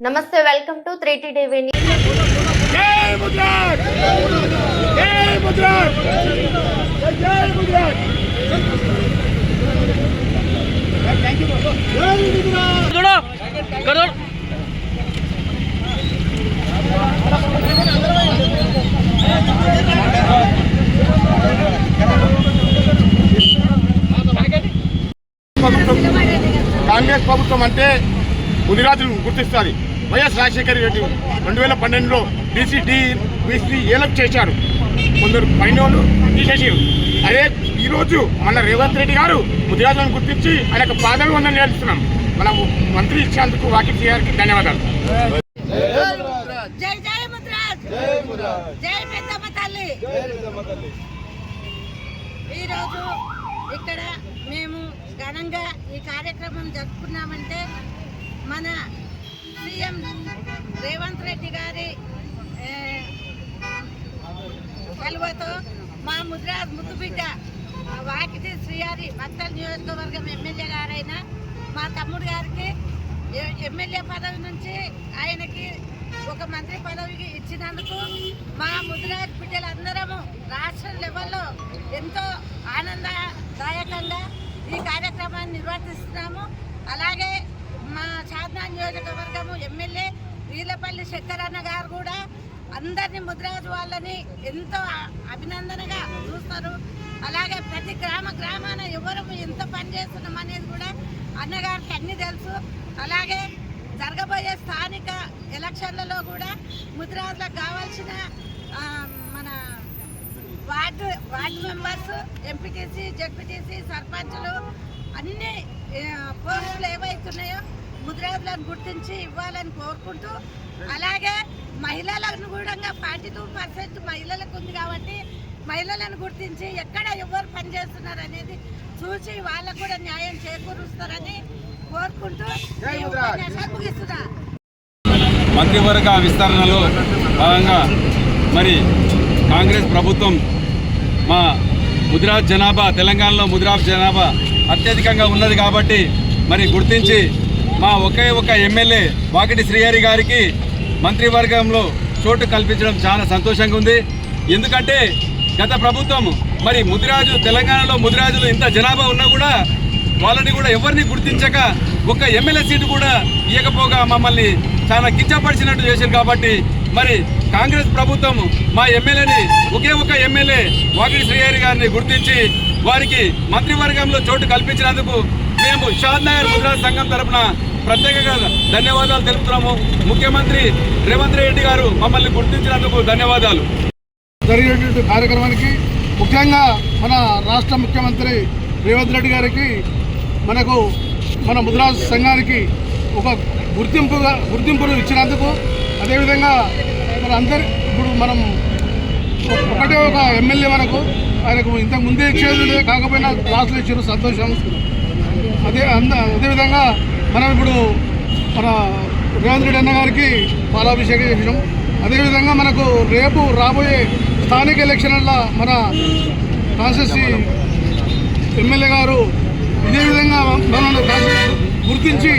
నమస్తే welcome to three T TV Congress ప్రభుత్వం అంటే ముదిరాజులను గుర్తిస్తుంది. వైఎస్ రాజశేఖర రెడ్డి రెండు వేల పన్నెండులో బీసీ డి బీసీ ఏలకు చేశారు. కొందరు పైనోళ్ళు తీసేసారు అదే ఈరోజు మన రేవంత్ రెడ్డి గారు ముదిరాజులను గుర్తించి ఆయనకు పాదవి వందలు నేర్చుతున్నాం మన మంత్రి ఇచ్చేందుకు వాకిఫ్ గారికి ధన్యవాదాలు. జై జై ముద్రాజ్. జై పెద్దమ్మ తల్లి. ఈరోజు ఇక్కడ మేము ఘనంగా ఈ కార్యక్రమం జరుపుకున్నామంటే మన సీఎం రేవంత్ రెడ్డి గారి కలువతో మా ముద్రా ముద్దు బిడ్డ వాకిటి శ్రీహారి మత్తల్ నియోజకవర్గం ఎమ్మెల్యే గారైన మా తమ్ముడు గారికి ఎమ్మెల్యే పదవి నుంచి ఆయనకి ఒక మంత్రి పదవికి ఇచ్చినందుకు మా ముద్రాజ్ బిడ్డలందరము రాష్ట్ర లెవెల్లో ఎంతో ఆనందదాయకంగా ఈ కార్యక్రమాన్ని నిర్వర్తిస్తున్నాము. అలాగే మా సాధనా నియోజకవర్గము ఎమ్మెల్యే వీలపల్లి శంకరన్న గారు కూడా అందరినీ ముద్రాజ్ వాళ్ళని ఎంతో అభినందనగా చూస్తారు. అలాగే ప్రతి గ్రామ గ్రామాన ఎవరు ఎంత పని చేస్తున్నాం అనేది కూడా అన్నగారికి అన్ని తెలుసు. అలాగే జరగబోయే స్థానిక ఎలక్షన్లలో కూడా ముద్రాజులకు కావాల్సిన మన ward ward members MPTC ZPTC సర్పంచ్లు అన్ని పోస్టులు ఏవైతున్నాయో ముద్రాజులను గుర్తించి ఇవ్వాలని కోరుకుంటూ అలాగే మహిళలను కూడా ఫార్టీ టూ పర్సెంట్ మహిళలకు ఉంది కాబట్టి మహిళలను గుర్తించి ఎక్కడ ఎవరు పనిచేస్తున్నారు అనేది చూసి వాళ్ళకు కూడా న్యాయం చేకూరుస్తారని కోరుకుంటూ ముగిస్తున్నా. మంత్రివర్గ విస్తరణలో భాగంగా మరి కాంగ్రెస్ ప్రభుత్వం మా ముదిరాజ్ జనాభా తెలంగాణలో ముదిరాజ్ జనాభా అత్యధికంగా ఉన్నది కాబట్టి మరి గుర్తించి మా ఒకే ఒక ఎమ్మెల్యే వాకిటి శ్రీహరి గారికి మంత్రివర్గంలో చోటు కల్పించడం చాలా సంతోషంగా ఉంది. ఎందుకంటే గత ప్రభుత్వం మరి ముదిరాజు తెలంగాణలో ముదిరాజులు ఇంత జనాభా ఉన్నా కూడా వాళ్ళని కూడా ఎవరిని గుర్తించక ఒక ఎమ్మెల్యే సీటు కూడా ఇవ్వకపోగా మమ్మల్ని చాలా కించపరిచినట్టు చేశారు కాబట్టి మరి కాంగ్రెస్ ప్రభుత్వం మా ఎమ్మెల్యేని ఒకే ఒక ఎమ్మెల్యే వాకిడి శ్రీహరి గారిని గుర్తించి వారికి మంత్రివర్గంలో చోటు కల్పించినందుకు మేము షాద్ నగర్ ముద్రాజ్ సంఘం తరపున ప్రత్యేకంగా ధన్యవాదాలు తెలుపుతున్నాము. ముఖ్యమంత్రి రేవంత్ రెడ్డి గారు మమ్మల్ని గుర్తించినందుకు ధన్యవాదాలు. జరిగేటువంటి కార్యక్రమానికి ముఖ్యంగా మన రాష్ట్ర ముఖ్యమంత్రి రేవంత్ రెడ్డి గారికి మనకు మన ముద్రా సంఘానికి ఒక గుర్తింపుగా గుర్తింపును ఇచ్చినందుకు అదేవిధంగా మన అందరి ఇప్పుడు మనం ఒకటే ఒక ఎమ్మెల్యే మనకు ఆయనకు ఇంతకు ముందే ఇచ్చేది లేదు, కాకపోయినా క్లాసులు ఇచ్చారు సంతోషం. అదే అంద అదేవిధంగా మనం ఇప్పుడు మన రేవంత్ రెడ్డి అన్న గారికి పాలాభిషేకం చేసినాం. అదేవిధంగా మనకు రేపు రాబోయే స్థానిక ఎలక్షన్ల మన కాన్స్టిట్యూన్సీ ఎమ్మెల్యే గారు ఇదే విధంగా మనల్ని గుర్తించి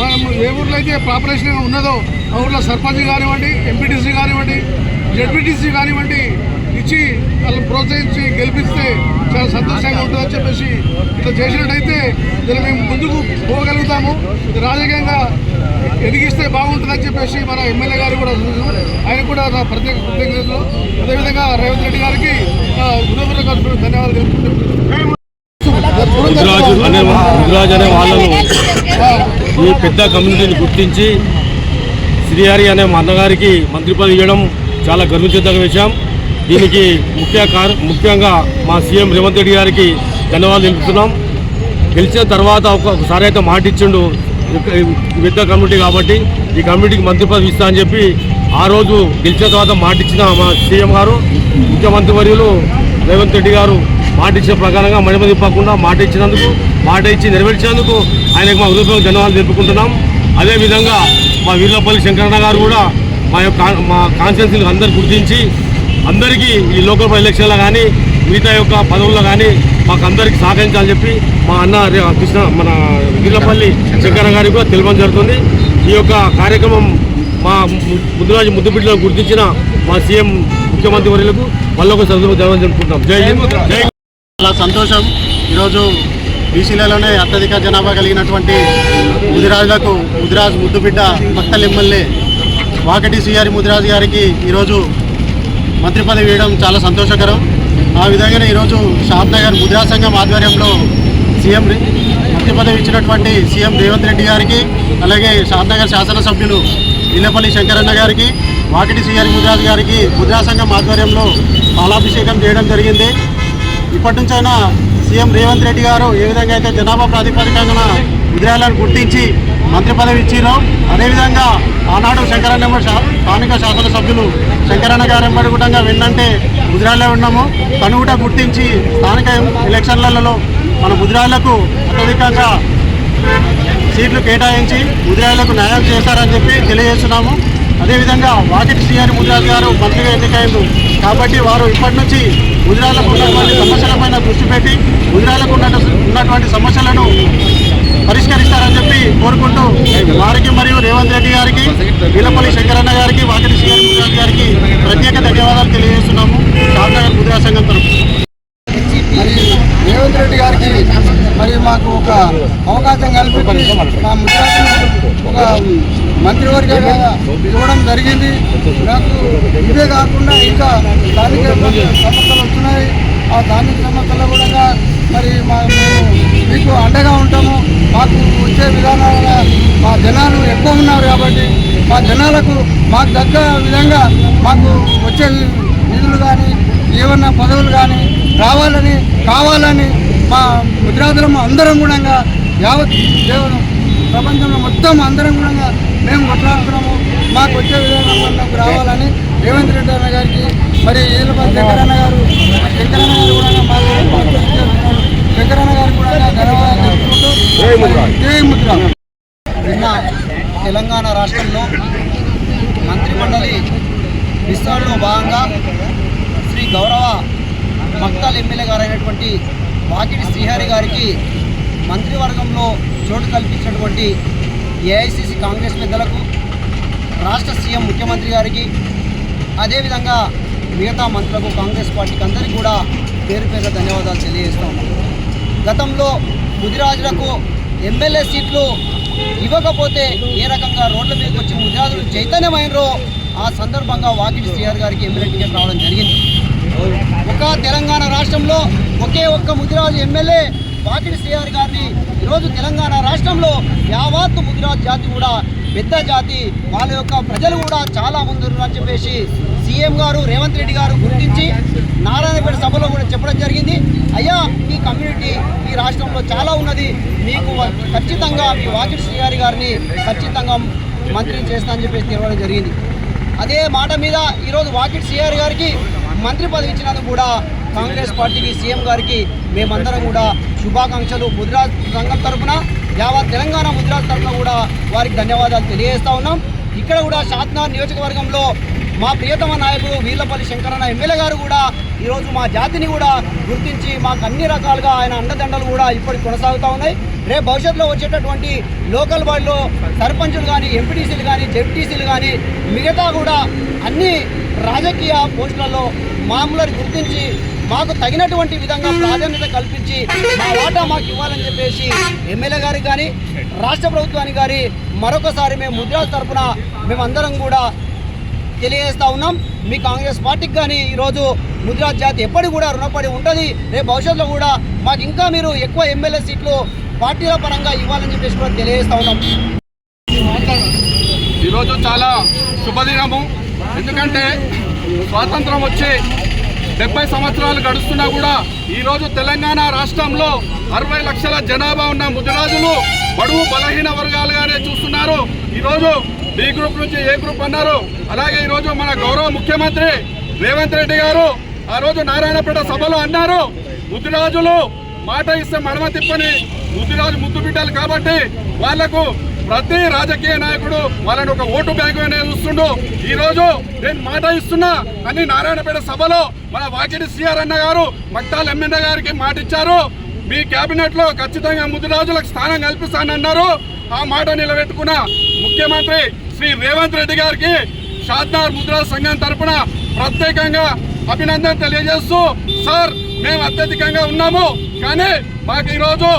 మనం ఏ ఊర్లో అయితే పాపులేషన్ ఉన్నదో ఆ ఊర్లో సర్పంచ్ కానివ్వండి ఎంపీటీసీ కానివ్వండి జడ్పీటీసీ కానివ్వండి ఇచ్చి వాళ్ళని ప్రోత్సహించి గెలిపిస్తే చాలా సంతోషంగా ఉంటుందని చెప్పేసి ఇట్లా చేసినట్టయితే దీన్ని మేము ముందుకు పోగలుగుతాము. ఇది రాజకీయంగా ఎదిగిస్తే బాగుంటుందని చెప్పేసి మన ఎమ్మెల్యే గారు కూడా. ఆయన కూడా నా ప్రత్యేక కృతజ్ఞతలు. అదేవిధంగా రేవంత్ రెడ్డి గారికి హృదయపూర్వక ధన్యవాదాలు తెలుపుకుంటున్నాను. ముదిరాజు అనే ముదిరాజు అనే వాళ్ళను ఈ పెద్ద కమ్యూనిటీని గుర్తించి శ్రీహరి అనే మా అన్నగారికి మంత్రి పదవి ఇవ్వడం చాలా గర్వించదగ్గ విషయం దీనికి ముఖ్య ముఖ్యంగా మా సీఎం రేవంత్ రెడ్డి గారికి ధన్యవాదాలు తెలుపుతున్నాం. గెలిచిన తర్వాత ఒక- ఒకసారి అయితే మాట ఇచ్చిండు పెద్ద కమ్యూనిటీ కాబట్టి ఈ కమ్యూనిటీకి మంత్రి పదవి ఇస్తా అని చెప్పి ఆ రోజు గెలిచిన తర్వాత మాట ఇచ్చిన మా సీఎం గారు ముఖ్యమంత్రి వర్యులు రేవంత్ రెడ్డి గారు మాట ఇచ్చిన ప్రకారంగా మణిమ తిప్పకుండా మాట ఇచ్చినందుకు మాట ఇచ్చి నెరవేర్చినందుకు ఆయనకు మా హృదయపూర్వక ధన్యవాదాలు తెలుపుకుంటున్నాం. అదేవిధంగా మా వీర్లపల్లి శంకరన్న గారు కూడా మా యొక్క మా కాన్స్టిట్యున్సీలు అందరు గుర్తించి అందరికీ ఈ లోకల్ ఎలక్షన్లో కానీ మిగతా యొక్క పదవుల్లో కానీ మాకు అందరికి సహకరించాలని చెప్పి మా అన్న కృష్ణ మన వీర్లపల్లి శంకర గారికి కూడా తెలియడం జరుగుతుంది. ఈ యొక్క కార్యక్రమం మా ముద్దురాజు ముద్దుబిడ్డలను గుర్తించిన మా సీఎం ముఖ్యమంత్రి వర్యులకు వాళ్ళకు సందర్భం జరగని జై జై చాలా సంతోషం. ఈరోజు బీసీలలోనే అత్యధిక జనాభా కలిగినటువంటి ముదిరాజులకు ముదిరాజు ముద్దుబిడ్డ మక్తల్ ఎమ్మెల్యే వాకటి సిఆర్ ముదిరాజు గారికి ఈరోజు మంత్రి పదవి ఇవ్వడం చాలా సంతోషకరం. ఆ విధంగానే ఈరోజు షాద్ నగర్ ముదిరాజ్ సంఘం ఆధ్వర్యంలో సీఎం మంత్రి పదవి ఇచ్చినటువంటి సీఎం రేవంత్ రెడ్డి గారికి అలాగే షాద్ నగర్ శాసనసభ్యులు ఇల్లపల్లి శంకరన్న గారికి వాకిటి సిఆర్ ముద్రాజ్ గారికి ముద్రా సంఘం ఆధ్వర్యంలో పాలాభిషేకం చేయడం జరిగింది. ఇప్పటి నుంచైనా సీఎం రేవంత్ రెడ్డి గారు ఏ విధంగా అయితే జనాభా ప్రాతిపదికంగా ముద్రాలను గుర్తించి మంత్రి పదవి ఇచ్చిరు అదేవిధంగా ఆనాడు శంకరన్న శా- స్థానిక శాసనసభ్యులు శంకరన్న గారు ఎంబడి కూడా విన్నంటే ముద్రాలే ఉన్నాము. తను కూడా గుర్తించి స్థానిక ఎలక్షన్లలో మన ముద్రాలకు అత్యధికంగా సీట్లు కేటాయించి ముద్రాలకు న్యాయం చేస్తారని చెప్పి తెలియజేస్తున్నాము. అదేవిధంగా వాకిటి శ్రీహరి ముద్రాజ్ గారు మంత్రిగా ఎన్నికైంది కాబట్టి వారు ఇప్పటి నుంచి ముద్రాలకు ఉన్నటువంటి సమస్యలపైన దృష్టి పెట్టి ముద్రాలకు ఉన్న ఉన్నటువంటి సమస్యలను పరిష్కరిస్తారని చెప్పి కోరుకుంటూ వారికి మరియు రేవంత్ రెడ్డి గారికి వీలపల్లి శంకరన్న గారికి వాకిటి శ్రీహరి గారికి ప్రత్యేక ధన్యవాదాలు తెలియజేస్తున్నాము. షాద్నగర్ ముద్రా సంఘం తరఫున. మరి రేవంత్ రెడ్డి గారికి మరి మాకు ఒక అవకాశం కల్పించి మా ముఖ్యమంత్రి ఒక మంత్రివర్గంగా ఇవ్వడం జరిగింది. నాకు ఇదే కాకుండా ఇంకా స్థానిక సమస్యలు వస్తున్నాయి. ఆ స్థానిక సమస్యలు కూడా మరి మాకు మీకు అండగా ఉంటాము. మాకు వచ్చే విధానాల మా జనాలు ఎక్కువ ఉన్నారు కాబట్టి మా జనాలకు మాకు తగ్గ విధంగా మాకు వచ్చే నిధులు కానీ ఏమన్నా పదవులు కానీ రావాలని కావాలని మా ముద్రాదులం అందరం కూడా యావత్ దేవుడు ప్రపంచంలో మొత్తం అందరం కూడా మేము కొట్లాడుతున్నాము. మాకు వచ్చే విధానం రావాలని రేవంత్ రెడ్డి అన్న గారికి మరి ఈలపల్లి శంకరన్న గారు శంకరన్న గారు కూడా మాకు శంకరన్న గారు కూడా ధన్యవాదాలు తెలుపుకుంటూ జై ముద్ర నిన్న తెలంగాణ రాష్ట్రంలో మంత్రిమండలి విస్తరణలో భాగంగా శ్రీ గౌరవ మక్తాల్ ఎమ్మెల్యే గారైనటువంటి వాకిడి వాకిటి శ్రీహరి గారికి మంత్రివర్గంలో చోటు కల్పించినటువంటి ఏఐసిసి కాంగ్రెస్ పెద్దలకు రాష్ట్ర సీఎం ముఖ్యమంత్రి గారికి అదేవిధంగా మిగతా మంత్రులకు కాంగ్రెస్ పార్టీకి అందరికీ కూడా పేరు పేరు ధన్యవాదాలు తెలియజేస్తా ఉన్నాం. గతంలో ముదిరాజులకు ఎమ్మెల్యే సీట్లు ఇవ్వకపోతే ఏ రకంగా రోడ్ల మీదకి వచ్చి ముదిరాజులు చైతన్యమైనరో ఆ సందర్భంగా వాకిటి శ్రీహర్ గారికి ఎమ్మెల్యే టికెట్ రావడం జరిగింది. ఒక తెలంగాణ రాష్ట్రంలో ఒకే ఒక్క ముదిరాజు ఎమ్మెల్యే వాకిటి శ్రీఆర్ గారిని ఈరోజు తెలంగాణ రాష్ట్రంలో యావత్తు ముదిరాజు జాతి కూడా పెద్ద జాతి వాళ్ళ యొక్క ప్రజలు కూడా చాలా ముందున్నారని చెప్పేసి సీఎం గారు రేవంత్ రెడ్డి గారు గుర్తించి నారాయణపేట సభలో కూడా చెప్పడం జరిగింది అయ్యా మీ కమ్యూనిటీ ఈ రాష్ట్రంలో చాలా ఉన్నది. మీకు ఖచ్చితంగా మీ వాకిట్ శ్రీహరి గారిని ఖచ్చితంగా మంత్రిని చేస్తా అని చెప్పేసి తెలవడం జరిగింది. అదే మాట మీద ఈరోజు వాకిట్ సిఆర్ గారికి మంత్రి పదవి ఇచ్చినందుకు కూడా కాంగ్రెస్ పార్టీకి సీఎం గారికి మేమందరం కూడా శుభాకాంక్షలు. ముద్రాజ్ సంఘం తరఫున యావత్ తెలంగాణ ముద్రాజ్ తరఫున కూడా వారికి ధన్యవాదాలు తెలియజేస్తా ఉన్నాం. ఇక్కడ కూడా షాద్నార్ నియోజకవర్గంలో మా ప్రియతమ నాయకుడు వీర్లపల్లి శంకరన్న ఎమ్మెల్యే గారు కూడా ఈరోజు మా జాతిని కూడా గుర్తించి మాకు అన్ని రకాలుగా ఆయన అండదండలు కూడా ఇప్పటికి కొనసాగుతూ ఉన్నాయి. రేపు భవిష్యత్తులో వచ్చేటటువంటి లోకల్ బాడీలో సర్పంచులు కానీ ఎంపీటీసీలు కానీ జెడ్టీసీలు కానీ మిగతా కూడా అన్ని రాజకీయ పోస్టులలో మామూలు గుర్తించి మాకు తగినటువంటి విధంగా ప్రాధాన్యత కల్పించి మా వాటా మాకు ఇవ్వాలని చెప్పేసి ఎమ్మెల్యే గారికి కానీ రాష్ట్ర ప్రభుత్వానికి కానీ మరొకసారి మేము ముద్రాజ్ తరఫున మేమందరం కూడా తెలియజేస్తా ఉన్నాం. మీ కాంగ్రెస్ పార్టీకి కానీ ఈరోజు ముదిరాజ్ జాతి ఎప్పటికి కూడా రుణపడి ఉంటుంది. రేపు భవిష్యత్తులో కూడా మాకు ఇంకా మీరు ఎక్కువ ఎమ్మెల్యే సీట్లు పార్టీల పరంగా ఇవ్వాలని చెప్పేసి కూడా తెలియజేస్తా ఉన్నాం. ఈరోజు చాలా శుభదినము. ఎందుకంటే స్వాతంత్రం వచ్చి డెబ్బై సంవత్సరాలు గడుస్తున్నా కూడా ఈరోజు తెలంగాణ రాష్ట్రంలో అరవై లక్షల జనాభా ఉన్న ముదిరాజులు బడుగు బలహీన వర్గాలుగానే చూస్తున్నారు. ఈరోజు బి గ్రూప్ నుంచి ఏ గ్రూప్ అన్నారు అలాగే ఈరోజు మన గౌరవ ముఖ్యమంత్రి రేవంత్ రెడ్డి గారు ఆ రోజు నారాయణపేట సభలో అన్నారు ముద్దురాజులు మాట ఇస్తే మడమ తిప్పని ముద్దురాజు ముద్దు బిడ్డలు కాబట్టి వాళ్ళకు ప్రతి రాజకీయ నాయకుడు వాళ్ళని ఒక ఓటు బ్యాంకు అనేది చూస్తుండు. ఈ రోజు నేను మాట ఇస్తున్నా అని నారాయణపేట సభలో మన వాకిడి సిఆర్ అన్న గారు మక్తాల్ ఎమ్మెల్యే గారికి మాట ఇచ్చారు. మీ కేబినెట్లో ఖచ్చితంగా ముద్దురాజులకు స్థానం కల్పిస్తానన్నారు. ఆ మాట నిలబెట్టుకున్న ముఖ్యమంత్రి శ్రీ రేవంత్ రెడ్డి గారికి షాద్నార్ ముద్రా సంఘం తరపున ప్రత్యేకంగా అభినందన తెలియజేస్తూ సార్ మేము అత్యధికంగా ఉన్నాము కానీ మాకు ఈరోజు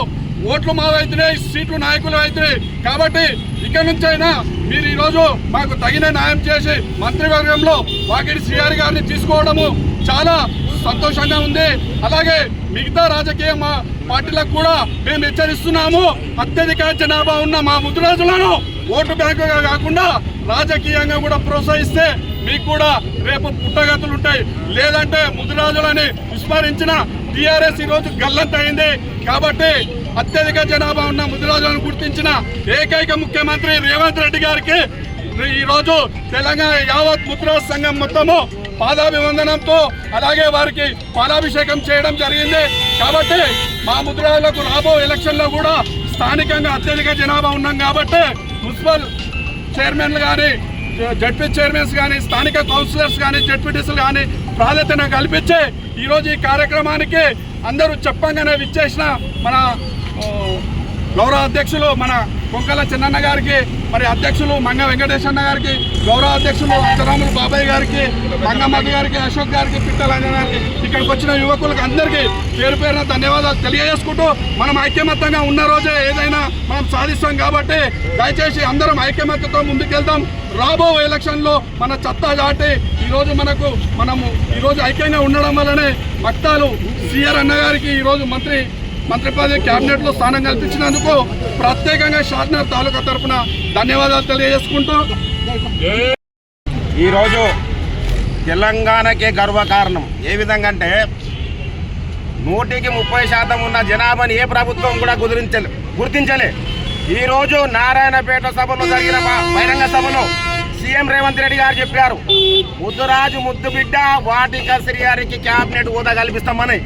ఓట్లు మావైతున్నాయి సీట్లు నాయకులు అవుతున్నాయి. కాబట్టి ఇక్కడి నుంచైనా మీరు ఈరోజు మాకు తగిన న్యాయం చేసి మంత్రివర్గంలో వాకిడి సిఆర్ గారిని తీసుకోవడము చాలా సంతోషంగా ఉంది. అలాగే మిగతా రాజకీయ మా పార్టీలకు కూడా మేము హెచ్చరిస్తున్నాము. అత్యధిక జనాభా ఉన్న మా ముద్రాజులను ఓటు బ్యాంకుగా కాకుండా రాజకీయంగా కూడా ప్రోత్సహిస్తే మీకు కూడా రేపు పుట్టగతులు ఉంటాయి. లేదంటే ముద్రాజులని విస్మరించిన టీఆర్ఎస్ ఈరోజు గల్లంతైంది కాబట్టి అత్యధిక జనాభా ఉన్న ముద్రాజులను గుర్తించిన ఏకైక ముఖ్యమంత్రి రేవంత్ రెడ్డి గారికి ఈ రోజు తెలంగాణ యావత్ ముద్రా సంఘం మొత్తము పాదాభివందనంతో అలాగే వారికి పాలాభిషేకం చేయడం జరిగింది. కాబట్టి మా ముద్రాలకు రాబో ఎలక్షన్లో కూడా స్థానికంగా అత్యధిక జనాభా ఉన్నాం కాబట్టి మున్సిపల్ చైర్మన్లు కానీ జడ్పీ చైర్మన్స్ కానీ స్థానిక కౌన్సిలర్స్ కానీ జడ్పీటీసీలు కానీ ప్రాధాన్యత కల్పించి ఈరోజు ఈ కార్యక్రమానికి అందరూ చెప్పంగానే విచ్చేసిన మన గౌరవ అధ్యక్షులు మన కొంకల చిన్నన్న గారికి మరి అధ్యక్షులు మంగ వెంకటేశన్న గారికి గౌరవ అధ్యక్షులు అంతరాములు బాబాయ్ గారికి మంగమ్మ గారికి అశోక్ గారికి పిట్టల గారికి ఇక్కడికి వచ్చిన యువకులకు అందరికీ పేరు పేరున ధన్యవాదాలు తెలియజేసుకుంటూ మనం ఐక్యమత్యంగా ఉన్న రోజే ఏదైనా మనం సాధిస్తాం కాబట్టి దయచేసి అందరం ఐక్యమత్యతో ముందుకెళ్దాం. రాబో ఎలక్షన్లో మన చత్తా దాటి ఈరోజు మనకు మనము ఈరోజు ఐక్యంగా ఉండడం వల్లనే భక్తాలు సిఆర్ అన్న గారికి ఈరోజు మంత్రి మంత్రి పదవి కేబినెట్లో స్థానం కల్పించినందుకు ప్రత్యేకంగా షార్నర్ తాలూకా తరఫున ధన్యవాదాలు తెలియజేసుకుంటూ ఈరోజు తెలంగాణకే గర్వకారణం. ఏ విధంగా అంటే నూటికి ముప్పై శాతం ఉన్న జనాభాని ఏ ప్రభుత్వం కూడా గుర్తించలే గుర్తించలే. ఈరోజు నారాయణపేట సభలో జరిగిన బహిరంగ సభలో సీఎం రేవంత్ రెడ్డి గారు చెప్పారు ముద్దురాజు ముద్దు బిడ్డ వాటిక శ్రీహారికి క్యాబినెట్ హోదా కల్పిస్తామని.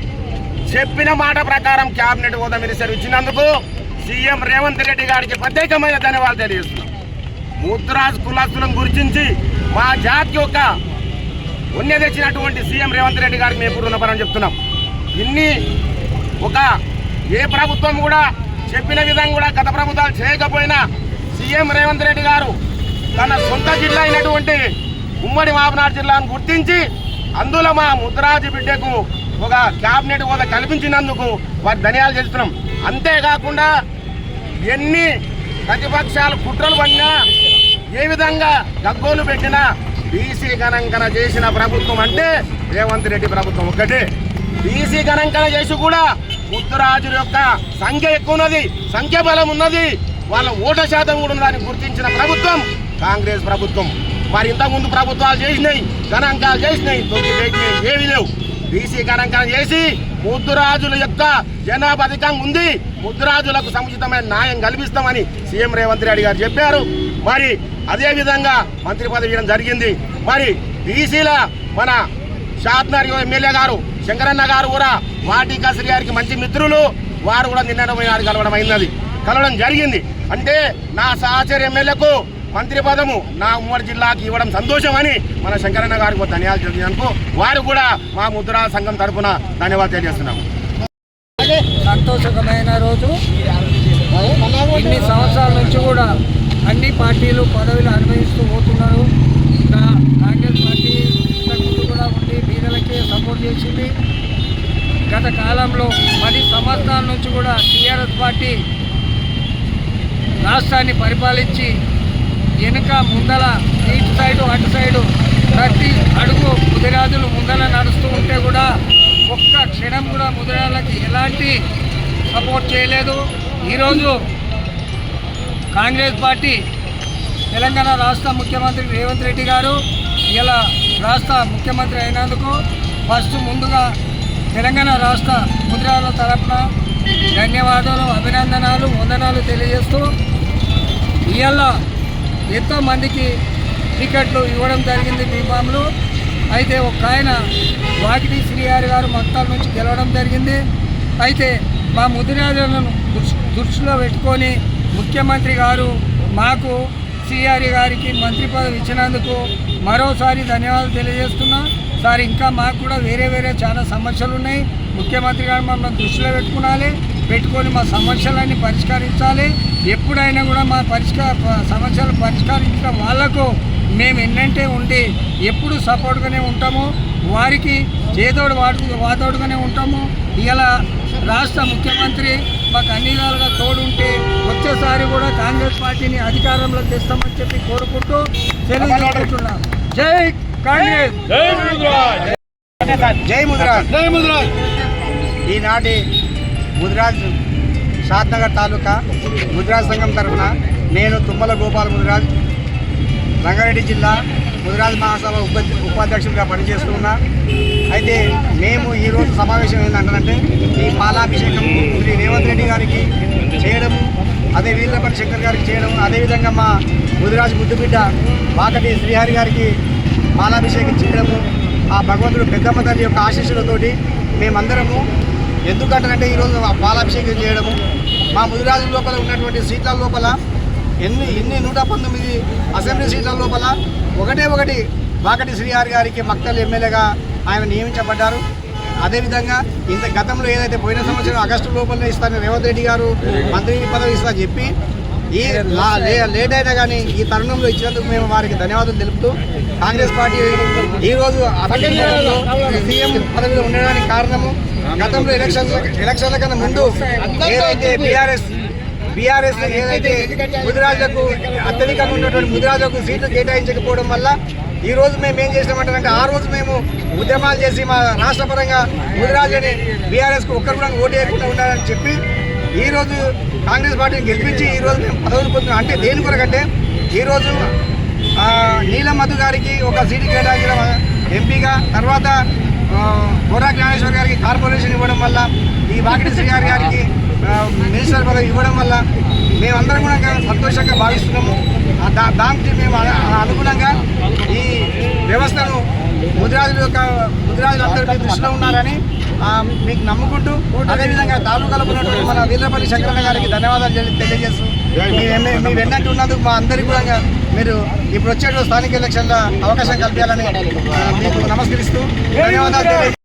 చెప్పిన మాట ప్రకారం క్యాబినెట్ హోదా మినిస్టర్ ఇచ్చినందుకు సీఎం రేవంత్ రెడ్డి గారికి ప్రత్యేకమైన ధన్యవాదాలు తెలియజేస్తున్నాం. ముద్రాజ్ కులాస్తులను గుర్తించి మా జాతి యొక్క పుణ్య తెచ్చినటువంటి సీఎం రేవంత్ రెడ్డి గారికి మేము రుణపరం చెప్తున్నాం. ఇన్ని ఒక ఏ ప్రభుత్వం కూడా చెప్పిన విధంగా కూడా గత ప్రభుత్వాలు చేయకపోయినా సీఎం రేవంత్ రెడ్డి గారు తన సొంత జిల్లా అయినటువంటి ఉమ్మడి మాపనాడు జిల్లాను గుర్తించి అందులో మా ముద్రాజు బిడ్డకు ఒక క్యాబినెట్ హోదా కల్పించినందుకు వారి ధన్యాలు చేస్తున్నాం. అంతేకాకుండా ఎన్ని ప్రతిపక్షాలు కుట్రలు పడినా ఏ విధంగా గగ్గోలు పెట్టినా బీసీ గణంకన చేసిన ప్రభుత్వం అంటే రేవంత్ రెడ్డి ప్రభుత్వం ఒక్కటే. బీసీ గణంకన చేసి కూడా ముద్దురాజుల యొక్క సంఖ్య ఎక్కువ ఉన్నది సంఖ్య బలం ఉన్నది. వాళ్ళ ఓట శాతం కూడా ఉన్నదని గుర్తించిన ప్రభుత్వం కాంగ్రెస్ ప్రభుత్వం. మరి ఇంతకుముందు ప్రభుత్వాలు చేసినాయి గణాంకాలు చేసినాయి తొక్కి పెట్టినాయి ఏమీ లేవు. బీసీ గణాంకన చేసి ముద్దురాజుల యొక్క జనాభా అధికంగా ఉంది. ముద్దురాజులకు సముచితమైన న్యాయం కల్పిస్తామని సీఎం రేవంత్ రెడ్డి గారు చెప్పారు. మరి అదేవిధంగా మంత్రి పదవి ఇవ్వడం జరిగింది. మరి బీసీల మన షాద్నర్ ఎమ్మెల్యే గారు శంకరన్న గారు కూడా వాటికా శ్రీ గారికి మంచి మిత్రులు. వారు కూడా నిన్న కలవడం అయినది కలవడం జరిగింది. అంటే నా సహచర ఎమ్మెల్యేకు మంత్రి పదము నా ఉమ్మడి జిల్లాకి ఇవ్వడం సంతోషమని మన శంకరన్న గారికి ధన్యవాదాలు తెలియజేయడానికి వారు కూడా మా ముద్రా సంఘం తరఫున ధన్యవాదాలు తెలియజేస్తున్నాము. సంతోషకరమైన రోజు. ఇన్ని సంవత్సరాల నుంచి కూడా అన్ని పార్టీలు పదవులు అనుభవిస్తూ పోతున్నారు. ఇంకా కాంగ్రెస్ పార్టీ ఇంతకుముందు కూడా ఉండి బీదలకే సపోర్ట్ చేసింది. గత కాలంలో పది సంవత్సరాల నుంచి కూడా టీఆర్ఎస్ పార్టీ రాష్ట్రాన్ని పరిపాలించి వెనుక ముందల ఇటు సైడు అటు సైడు ప్రతి అడుగు ముదిరాజులు ముందల నడుస్తూ ఉంటే కూడా ఒక్క క్షణం కూడా ముదిరాజులకి ఎలాంటి సపోర్ట్ చేయలేదు. ఈరోజు కాంగ్రెస్ పార్టీ తెలంగాణ రాష్ట్ర ముఖ్యమంత్రి రేవంత్ రెడ్డి గారు ఇలా రాష్ట్ర ముఖ్యమంత్రి అయినందుకు ఫస్ట్ ముందుగా తెలంగాణ రాష్ట్ర ముద్రాల తరఫున ధన్యవాదాలు అభినందనాలు వందనాలు తెలియజేస్తూ ఇవాళ ఎంతో మందికి టికెట్లు ఇవ్వడం జరిగింది బీఫామ్లు అయితే ఒక ఆయన వాకిటి శ్రీహారి గారు మొత్తాల నుంచి గెలవడం జరిగింది. అయితే మా ముదిరాజులను దృష్టిలో పెట్టుకొని ముఖ్యమంత్రి గారు మాకు శ్రీహారి గారికి మంత్రి పదవి ఇచ్చినందుకు మరోసారి ధన్యవాదాలు తెలియజేస్తున్నా. సార్ ఇంకా మాకు కూడా వేరే వేరే చాలా సమస్యలు ఉన్నాయి. ముఖ్యమంత్రి గారు మమ్మల్ని దృష్టిలో పెట్టుకునాలి పెట్టుకొని మా సమస్యలన్నీ పరిష్కరించాలి. ఎప్పుడైనా కూడా మా పరిష్కార సమస్యలు పరిష్కరించిన వాళ్ళకు మేము ఎన్నంటే ఉండి ఎప్పుడు సపోర్ట్గానే ఉంటాము. వారికి చేదోడు వాడు వాదోడుగానే ఉంటాము. ఇలా రాష్ట్ర ముఖ్యమంత్రి మాకు అన్ని విధాలుగా తోడుంటే వచ్చేసారి కూడా కాంగ్రెస్ పార్టీని అధికారంలో తెస్తామని చెప్పి కోరుకుంటూ తెలియజేస్తున్నాం. జై కాంగ్రెస్! జై ముదిరాజ్ జై ముదిరాజ్ ఈనాటి ముదిరాజ్ షాద్నగర్ తాలూకా ముదిరాజ్ సంఘం తరఫున నేను తుమ్మల గోపాల్ ముదిరాజ్ రంగారెడ్డి జిల్లా ముదిరాజ్ మహాసభ ఉప ఉపాధ్యక్షుడిగా పనిచేస్తున్నా. అయితే మేము ఈరోజు సమావేశం ఏంటంటే ఈ పాలాభిషేకం శ్రీ రేవంత్ రెడ్డి గారికి చేయడము అదే వీళ్ళపల్లి శంకర్ గారికి చేయడం అదేవిధంగా మా ముదిరాజ్ ముద్దుబిడ్డ వాకటి శ్రీహరి గారికి పాలాభిషేకం చేయడము ఆ భగవంతుడు పెద్దమ్మ తల్లి యొక్క ఆశీస్సులతోటి మేమందరము ఎందుకంటారంటే ఈరోజు పాలాభిషేకం చేయడము మా ముదిరాజు లోపల ఉన్నటువంటి సీట్ల లోపల ఎన్ని ఎన్ని నూట పంతొమ్మిది అసెంబ్లీ సీట్ల లోపల ఒకటే ఒకటి వాకటి శ్రీహారి గారికి మక్తల్ ఎమ్మెల్యేగా ఆయన నియమించబడ్డారు. అదేవిధంగా ఇంత గతంలో ఏదైతే పోయిన సంవత్సరం ఆగస్టు లోపలనే ఇస్తానని రేవంత్ రెడ్డి గారు మంత్రి పదవి ఇస్తా చెప్పి ఈ లా- లేట్ అయినా కానీ ఈ తరుణంలో ఇచ్చినందుకు మేము వారికి ధన్యవాదాలు తెలుపుతూ కాంగ్రెస్ పార్టీ ఈరోజు రోజు సీఎం పదవిలో ఉండడానికి కారణము గతంలో ఎలక్షన్ ఎలక్షన్ల కన్నా ముందు ఏదైతే బీఆర్ఎస్ బీఆర్ఎస్ ఏదైతే ముదిరాజులకు అత్యధికంగా ఉన్నటువంటి ముదిరాజులకు సీట్లు కేటాయించకపోవడం వల్ల ఈ రోజు మేము ఏం చేసినామంటే ఆ రోజు మేము ఉద్యమాలు చేసి మా రాష్ట్ర పరంగా ముదిరాజుని బీఆర్ఎస్కు ఒక్కరు కూడా ఓటు వేయకుండా ఉన్నారని చెప్పి ఈ రోజు కాంగ్రెస్ పార్టీని గెలిపించి ఈ రోజు మేము పదవులు పొందుతున్నాం. అంటే దేని కొరకంటే ఈరోజు నీలం మధు గారికి ఒక సీటు కేటాయించడం ఎంపీగా తర్వాత బోరా జ్ఞానేశ్వర్ గారికి కార్పొరేషన్ ఇవ్వడం వల్ల ఈ వాకిటి శ్రీ గారి గారికి మినిస్టర్ పదవి ఇవ్వడం వల్ల మేమందరం కూడా సంతోషంగా భావిస్తున్నాము. దా దానికి మేము అనుగుణంగా ఈ వ్యవస్థను ముదిరాజుల యొక్క ముదిరాజులు అందరూ మీ దృష్టిలో ఉన్నారని మీకు నమ్ముకుంటూ అదేవిధంగా తాలూకాలో ఉన్నటువంటి మన వీర్లపల్లి శంకరన్న గారికి ధన్యవాదాలు తెలియజేస్తూ మీ వెన్నట్టు ఉన్నందుకు మా అందరికీ కూడా మీరు ఇప్పుడు వచ్చేటువంటి స్థానిక ఎలక్షన్ల అవకాశం కల్పించాలని మీకు నమస్కరిస్తూ ధన్యవాదాలు